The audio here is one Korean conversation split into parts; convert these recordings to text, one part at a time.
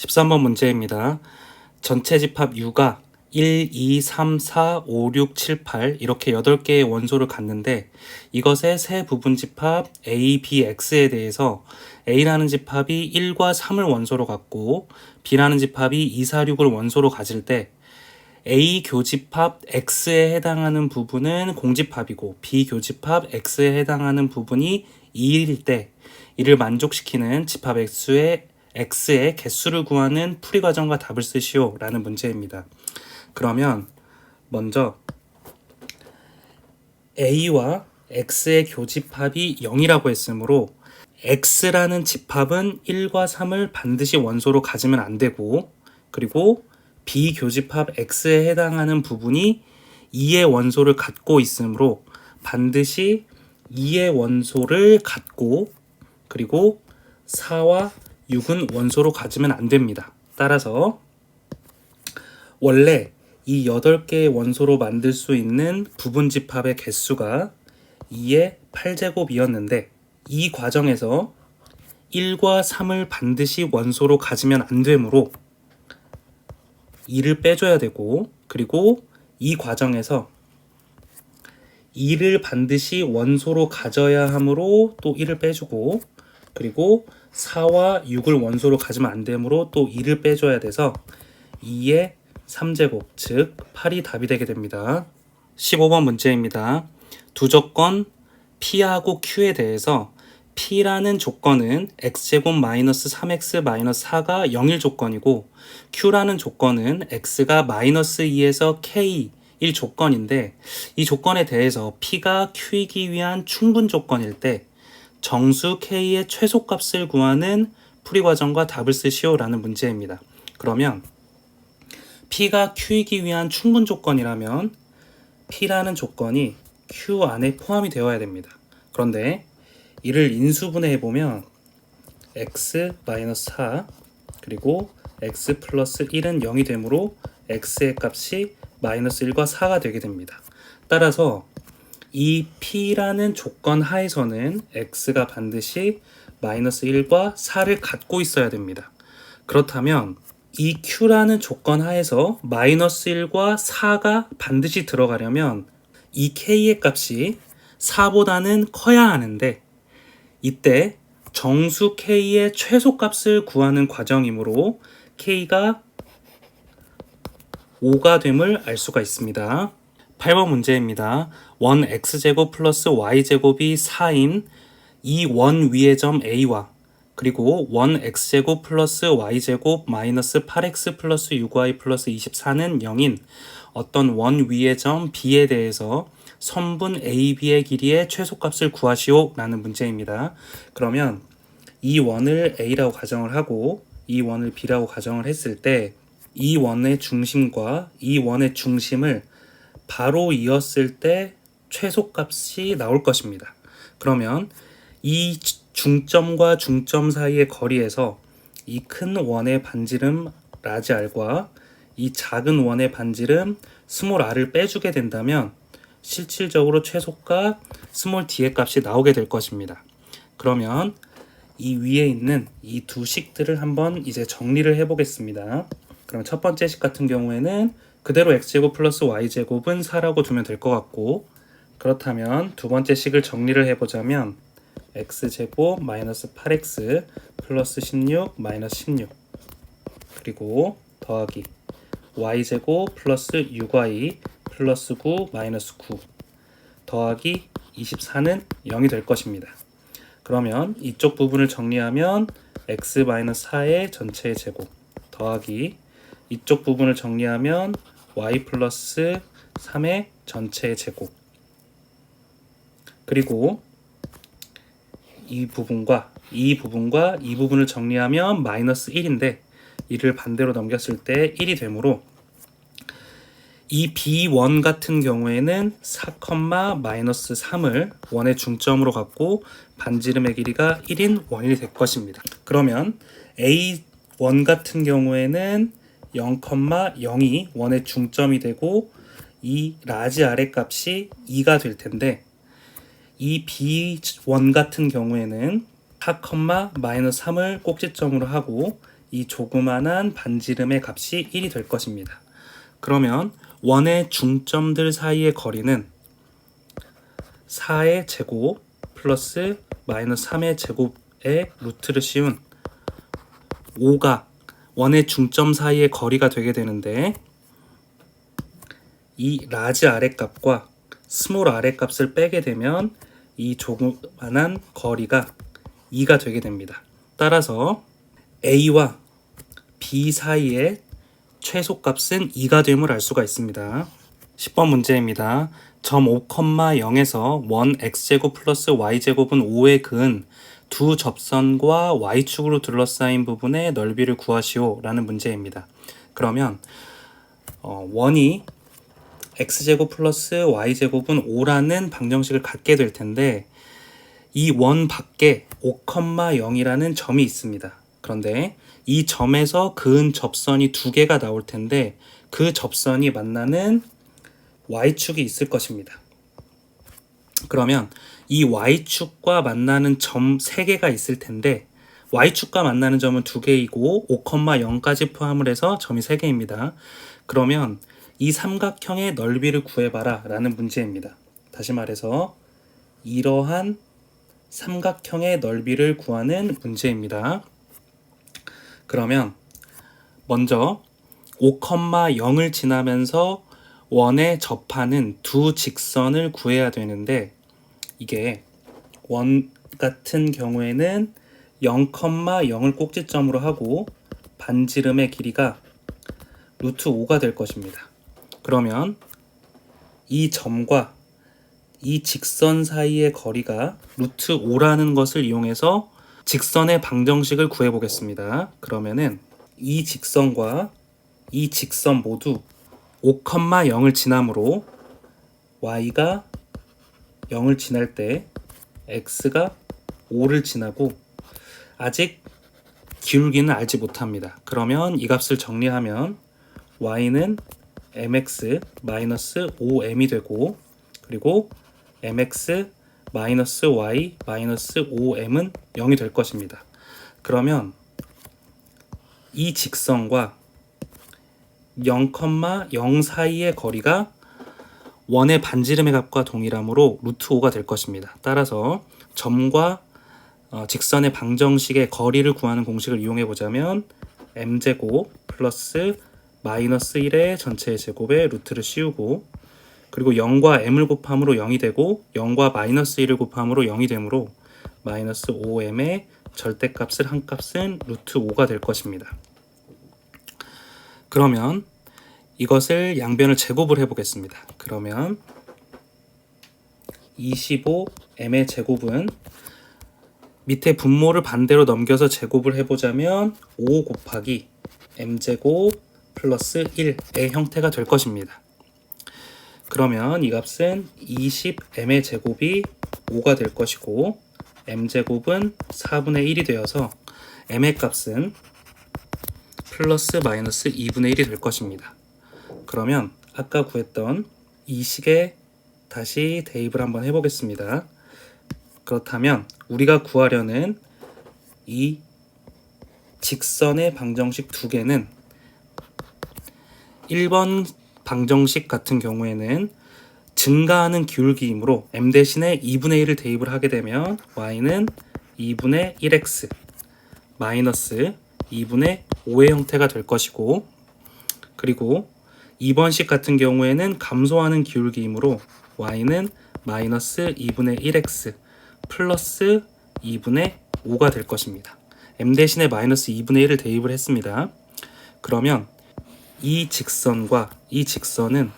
13번 문제입니다. 전체 집합 U가 1, 2, 3, 4, 5, 6, 7, 8 이렇게 8개의 원소를 갖는데 이것의 세 부분 집합 A, B, X에 대해서 A라는 집합이 1과 3을 원소로 갖고 B라는 집합이 2, 4, 6을 원소로 가질 때 A 교집합 X에 해당하는 부분은 공집합이고 B 교집합 X에 해당하는 부분이 2일 때 이를 만족시키는 집합 X의 X의 개수를 구하는 풀이 과정과 답을 쓰시오 라는 문제입니다. 그러면 먼저 A와 X의 교집합이 0이라고 했으므로 X라는 집합은 1과 3을 반드시 원소로 가지면 안 되고 그리고 B 교집합 X에 해당하는 부분이 2의 원소를 갖고 있으므로 반드시 2의 원소를 갖고 그리고 4와 6은 원소로 가지면 안 됩니다. 따라서 원래 이 8개의 원소로 만들 수 있는 부분 집합의 개수가 2의 8제곱이었는데 이 과정에서 1과 3을 반드시 원소로 가지면 안 되므로 2를 빼줘야 되고 그리고 이 과정에서 2를 반드시 원소로 가져야 하므로 또 1을 빼주고 그리고 4와 6을 원소로 가지면 안 되므로 또 2를 빼줘야 돼서 2의 3제곱 즉 8이 답이 되게 됩니다. 15번 문제입니다. 두 조건 P하고 Q에 대해서 P라는 조건은 x제곱 마이너스 3x 마이너스 4가 0일 조건이고 Q라는 조건은 x가 마이너스 2에서 k 일 조건인데 이 조건에 대해서 P가 Q이기 위한 충분 조건일 때 정수 K의 최소값을 구하는 풀이 과정과 답을 쓰시오라는 문제입니다. 그러면 P가 Q이기 위한 충분 조건이라면 P라는 조건이 Q 안에 포함이 되어야 됩니다. 그런데 이를 인수분해해 보면 x 4 그리고 x 플러스 1은 0이 되므로 x의 값이 마이너스 1과 4가 되게 됩니다. 따라서 이 P라는 조건 하에서는 X가 반드시 마이너스 1과 4를 갖고 있어야 됩니다. 그렇다면 이 Q라는 조건 하에서 마이너스 1과 4가 반드시 들어가려면 이 K의 값이 4보다는 커야 하는데 이때 정수 K의 최소값을 구하는 과정이므로 K가 5가 됨을 알 수가 있습니다. 8번 문제입니다. 원 x제곱 플러스 y제곱이 4인 이 원 위의 점 a와 그리고 원 x제곱 플러스 y제곱 마이너스 8x 플러스 6y 플러스 24는 0인 어떤 원 위의 점 b에 대해서 선분 ab의 길이의 최소값을 구하시오 라는 문제입니다. 그러면 이 원을 a라고 가정을 하고 이 원을 b라고 가정을 했을 때 이 원의 중심과 이 원의 중심을 바로 이었을 때 최소값이 나올 것입니다. 그러면 이 중점과 중점 사이의 거리에서 이 큰 원의 반지름 라지 r과 이 작은 원의 반지름 스몰 r을 빼주게 된다면 실질적으로 최소값 스몰 d의 값이 나오게 될 것입니다. 그러면 이 위에 있는 이 두 식들을 한번 이제 정리를 해보겠습니다. 그럼 첫 번째 식 같은 경우에는 그대로 x제곱 플러스 y제곱은 4라고 두면 될 것 같고 그렇다면 두 번째 식을 정리를 해보자면 x제곱 마이너스 8x 플러스 16 마이너스 16 그리고 더하기 y제곱 플러스 6y 플러스 9 마이너스 9 더하기 24는 0이 될 것입니다. 그러면 이쪽 부분을 정리하면 x 마이너스 4의 전체의 제곱 더하기 이쪽 부분을 정리하면 y 플러스 3의 전체의 제곱 그리고 이 부분과 이 부분과 이 부분을 정리하면 마이너스 1인데 이를 반대로 넘겼을 때 1이 되므로 이 B1 같은 경우에는 4, 마이너스 3을 원의 중점으로 갖고 반지름의 길이가 1인 원이 될 것입니다. 그러면 A1 같은 경우에는 0,0이 원의 중점이 되고 이 라지 아래 값이 2가 될 텐데 이 B1 같은 경우에는 4, 마이너스 3을 꼭지점으로 하고 이 조그만한 반지름의 값이 1이 될 것입니다. 그러면 원의 중점들 사이의 거리는 4의 제곱 플러스 마이너스 3의 제곱의 루트를 씌운 5가 원의 중점 사이의 거리가 되게 되는데 이 라지 아랫값과 스몰 아랫값을 빼게 되면 이 조그만한 거리가 2가 되게 됩니다. 따라서 A와 B 사이의 최소값은 2가 됨을 알 수가 있습니다. 10번 문제입니다. 점 5,0에서 원 x제곱 플러스 y제곱은 5의 근 두 접선과 y축으로 둘러싸인 부분의 넓이를 구하시오 라는 문제입니다. 그러면 어, 원이 x제곱 플러스 y제곱은 5라는 방정식을 갖게 될 텐데 이 원 밖에 5,0이라는 점이 있습니다. 그런데 이 점에서 근 접선이 두 개가 나올 텐데 그 접선이 만나는 y축이 있을 것입니다. 그러면 이 y축과 만나는 점 3개가 있을 텐데 y축과 만나는 점은 2개이고 5,0까지 포함을 해서 점이 3개입니다. 그러면 이 삼각형의 넓이를 구해봐라 라는 문제입니다. 다시 말해서 이러한 삼각형의 넓이를 구하는 문제입니다. 그러면 먼저 5,0을 지나면서 원에 접하는 두 직선을 구해야 되는데 이게 원 같은 경우에는 0,0을 꼭지점으로 하고 반지름의 길이가 루트 5가 될 것입니다. 그러면 이 점과 이 직선 사이의 거리가 루트 5라는 것을 이용해서 직선의 방정식을 구해 보겠습니다. 그러면은 이 직선과 이 직선 모두 5,0을 지나므로 y가 0을 지날 때 x가 5를 지나고 아직 기울기는 알지 못합니다. 그러면 이 값을 정리하면 y는 mx 5m이 되고 그리고 mx y 5m은 0이 될 것입니다. 그러면 이 직선과 0,0 사이의 거리가 원의 반지름의 값과 동일하므로 루트 5가 될 것입니다. 따라서 점과 어, 직선의 방정식의 거리를 구하는 공식을 이용해 보자면 m제곱 플러스 마이너스 1의 전체의 제곱에 루트를 씌우고 그리고 0과 m을 곱함으로 0이 되고 0과 마이너스 1을 곱함으로 0이 되므로 마이너스 5m의 절대값을 한 값은 루트 5가 될 것입니다. 그러면 이것을 양변을 제곱을 해보겠습니다. 그러면 25m의 제곱은 밑에 분모를 반대로 넘겨서 제곱을 해보자면 5 곱하기 m제곱 플러스 1의 형태가 될 것입니다. 그러면 이 값은 20m의 제곱이 5가 될 것이고 m제곱은 4분의 1이 되어서 m의 값은 플러스 마이너스 2분의 1이 될 것입니다. 그러면 아까 구했던 이 식에 다시 대입을 한번 해보겠습니다. 그렇다면 우리가 구하려는 이 직선의 방정식 두 개는 1번 방정식 같은 경우에는 증가하는 기울기이므로 m 대신에 2분의 1을 대입을 하게 되면 y는 2분의 1x 마이너스 2분의 5의 형태가 될 것이고 그리고 2번 식 같은 경우에는 감소하는 기울기이므로 y는 마이너스 2분의 1x 플러스 2분의 5가 될 것입니다. m 대신에 마이너스 2분의 1을 대입을 했습니다. 그러면 이 직선과 이 직선은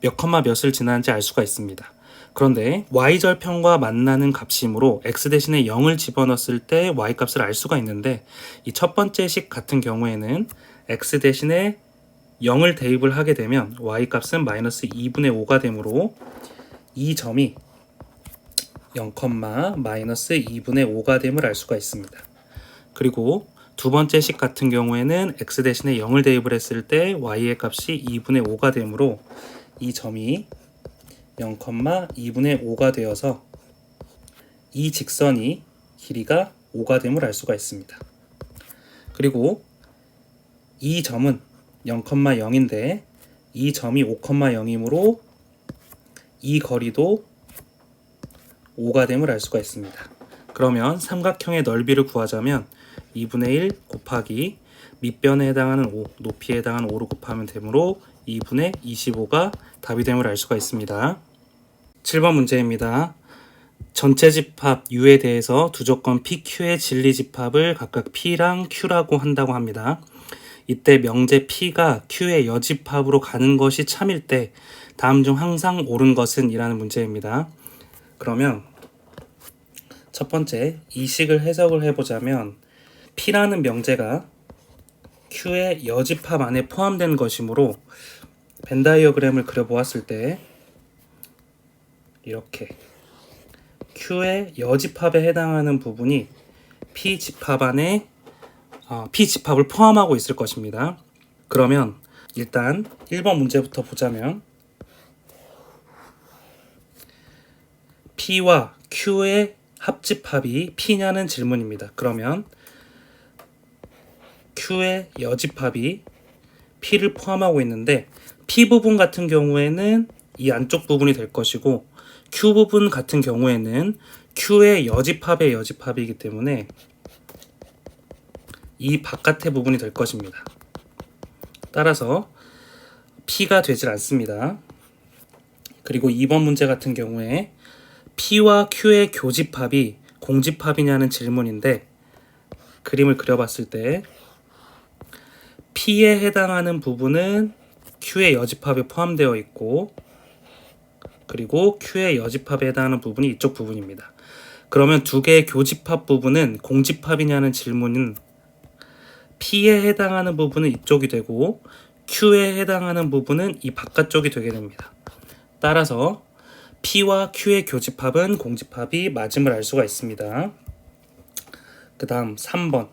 몇 컴마 몇을 지나는지 알 수가 있습니다. 그런데 y절편과 만나는 값이므로 x 대신에 0을 집어넣었을 때 y 값을 알 수가 있는데 이 첫 번째 식 같은 경우에는 x 대신에 0을 대입을 하게 되면 y 값은 마이너스 2분의 5가 되므로 이 점이 0, 마이너스 2분의 5가 됨을 알 수가 있습니다. 그리고 두 번째 식 같은 경우에는 x 대신에 0을 대입을 했을 때 y의 값이 2분의 5가 되므로 이 점이 0, 2분의 5가 되어서 이 직선이 길이가 5가 됨을 알 수가 있습니다. 그리고 이 점은 0,0인데 이 점이 5,0이므로 이 거리도 5가 됨을 알 수가 있습니다. 그러면 삼각형의 넓이를 구하자면 2분의 1 곱하기 밑변에 해당하는 5, 높이에 해당하는 5를 곱하면 되므로 2분의 25가 답이 됨을 알 수가 있습니다. 7번 문제입니다. 전체 집합 U에 대해서 두 조건 PQ의 진리 집합을 각각 P랑 Q라고 한다고 합니다. 이때 명제 P가 Q의 여집합으로 가는 것이 참일 때 다음 중 항상 옳은 것은 이라는 문제입니다. 그러면 첫 번째 이 식을 해석을 해보자면 P라는 명제가 Q의 여집합 안에 포함된 것이므로 벤 다이어그램을 그려보았을 때 이렇게 Q의 여집합에 해당하는 부분이 P 집합 안에 어, P 집합을 포함하고 있을 것입니다. 그러면 일단 1번 문제부터 보자면 P와 Q의 합집합이 P냐는 질문입니다. 그러면 Q의 여집합이 P를 포함하고 있는데 P 부분 같은 경우에는 이 안쪽 부분이 될 것이고 Q 부분 같은 경우에는 Q의 여집합의 여집합이기 때문에 이 바깥의 부분이 될 것입니다. 따라서 P가 되질 않습니다. 그리고 2번 문제 같은 경우에 P와 Q의 교집합이 공집합이냐는 질문인데 그림을 그려봤을 때 P에 해당하는 부분은 Q의 여집합에 포함되어 있고 그리고 Q의 여집합에 해당하는 부분이 이쪽 부분입니다. 그러면 두 개의 교집합 부분은 공집합이냐는 질문은 P에 해당하는 부분은 이쪽이 되고 Q에 해당하는 부분은 이 바깥쪽이 되게 됩니다. 따라서 P와 Q의 교집합은 공집합이 맞음을 알 수가 있습니다. 그 다음 3번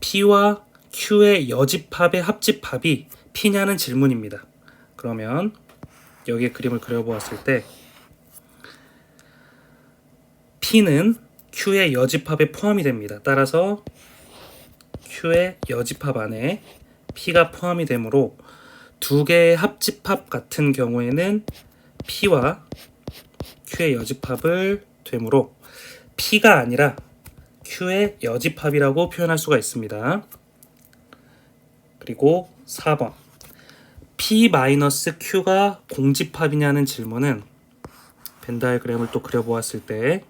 P와 Q의 여집합의 합집합이 P냐는 질문입니다. 그러면 여기에 그림을 그려보았을 때 P는 Q의 여집합에 포함이 됩니다. 따라서 Q의 여집합 안에 P가 포함이 되므로 두 개의 합집합 같은 경우에는 P와 Q의 여집합을 되므로 P가 아니라 Q의 여집합이라고 표현할 수가 있습니다. 그리고 4번 P-Q가 공집합이냐는 질문은 벤 다이그램을 또 그려보았을 때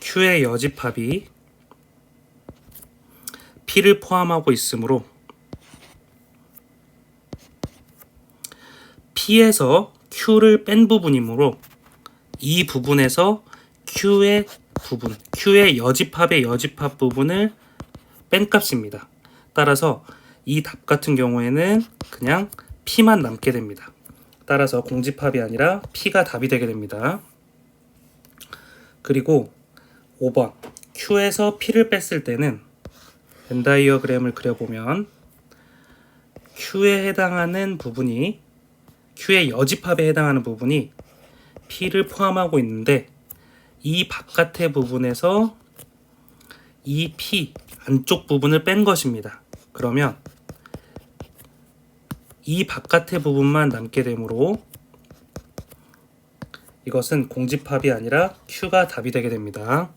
Q의 여집합이 P를 포함하고 있으므로 P에서 Q를 뺀 부분이므로 이 부분에서 Q의 부분, Q의 여집합의 여집합 부분을 뺀 값입니다. 따라서 이 답 같은 경우에는 그냥 P만 남게 됩니다. 따라서 공집합이 아니라 P가 답이 되게 됩니다. 그리고 5번 Q에서 P를 뺐을 때는 벤 다이어그램을 그려보면 Q에 해당하는 부분이 Q의 여집합에 해당하는 부분이 P를 포함하고 있는데 이 바깥의 부분에서 이 P 안쪽 부분을 뺀 것입니다. 그러면 이 바깥의 부분만 남게 되므로 이것은 공집합이 아니라 Q가 답이 되게 됩니다.